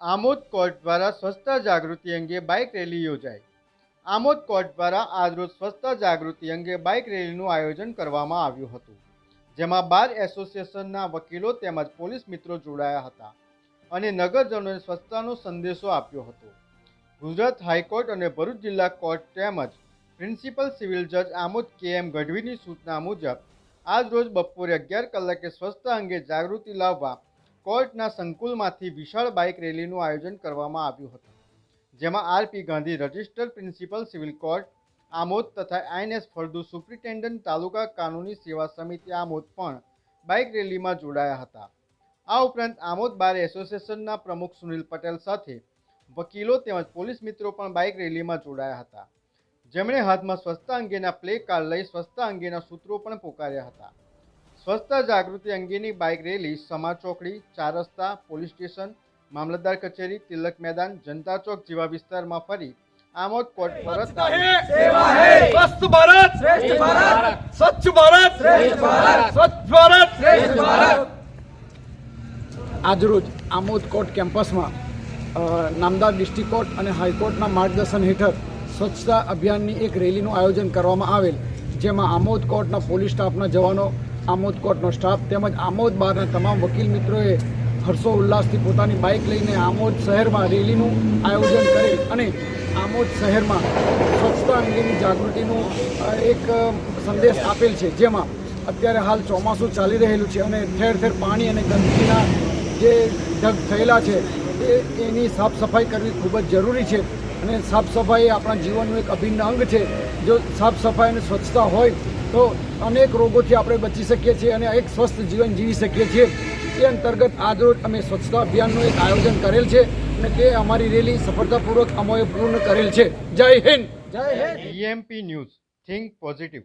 Amod court દ્વારા સ્વચ્છતા જાગૃતિ અંગે બાઇક રેલી યોજાઈ. આમોદ કોર્ટ દ્વારા આજરોજ સ્વચ્છતા જાગૃતિ અંગે બાઇક રેલીનું આયોજન કરવામાં આવ્યું હતું, જેમાં બાર એસોસિએશનના વકીલો તેમજ પોલીસ મિત્રો જોડાયા હતા અને નગરજનોને સ્વચ્છતાનો સંદેશો આપ્યો હતો. ગુજરાત હાઈકોર્ટ અને ભરૂચ જિલ્લા કોર્ટ તેમજ પ્રિન્સિપલ સિવિલ જજ આમોદ કે એમ ગઢવીની સૂચના મુજબ, આજ રોજ બપોરે અગિયાર કલાકે સ્વચ્છતા અંગે જાગૃતિ લાવવા કોર્ટના સંકુલમાંથી વિશાળ બાઇક રેલીનું આયોજન કરવામાં આવ્યું હતું, જેમાં RP Gandhi registered principal civil court, Amod તથા આઈએનએસ ફળદુ સુપ્રિન્ટેન્ડન્ટ તાલુકા કાનૂની સેવા સમિતિ આમોદ પણ બાઇક રેલીમાં જોડાયા હતા. આ ઉપરાંત આમોદ બાર એસોસિએશનના પ્રમુખ સુનિલ પટેલ સાથે વકીલો તેમજ પોલીસ મિત્રો પણ બાઇક રેલીમાં જોડાયા હતા. જેમણે હાથમાં સ્વચ્છતા અંગેના પ્લે કાર્ડ લઈ સ્વચ્છતા અંગેના સૂત્રો પણ પોકાર્યા હતા. સ્વસ્થ જાગૃતિ અંગેની બાઇક રેલી સમા ચોકડી ચાર રસ્તા પોલીસ સ્ટેશન મામલતદાર કચેરી તિલક મેદાન જનતા ચોક જેવા વિસ્તારમાં ફરી આમોદ કોટ પરત ભારત! સ્વચ્છ ભારત! સ્વચ્છ ભારત! આજરોજ આમોદ કોટ કેમ્પસમાં નામદાર ડિસ્ટ્રિક્ટ કોર્ટ અને હાઈકોર્ટના માર્ગદર્શન હેઠળ સ્વચ્છતા અભિયાનની એક રેલીનું આયોજન કરવામાં આવેલ જેમાં આમોદ કોર્ટના પોલીસ સ્ટાફના જવાનો આમોદ કોર્ટનો સ્ટાફ તેમજ આમોદ બહારના તમામ વકીલ મિત્રોએ હર્ષો ઉલ્લાસથી પોતાની બાઇક લઈને આમોદ શહેરમાં રેલીનું આયોજન કરી અને આમોદ શહેરમાં સ્વચ્છતા અંગેની જાગૃતિનું એક સંદેશ આપેલ છે, જેમાં અત્યારે હાલ ચોમાસું ચાલી રહેલું છે અને ઠેર ઠેર પાણી અને ગંદકીના જે ઢગ થયેલા છે, એ, એની સાફ સફાઈ કરવી ખૂબ જ જરૂરી છે. અને સાફ સફાઈ આપણા જીવનનું એક અભિન્ન અંગ છે. જો સાફ સફાઈ અને સ્વચ્છતા હોય તો અનેક રોગોથી આપણે બચી શકીએ છીએ અને એક સ્વસ્થ જીવન જીવી શકીએ છીએ. એ અંતર્ગત આજરોજ અમે સ્વચ્છતા અભિયાનનું એક આયોજન કરેલ છે અને તે અમારી રેલી સફળતાપૂર્વક અમોએ પૂર્ણ કરેલ છે. જય હિન્દ! જય હિન્દ! EMP news think positive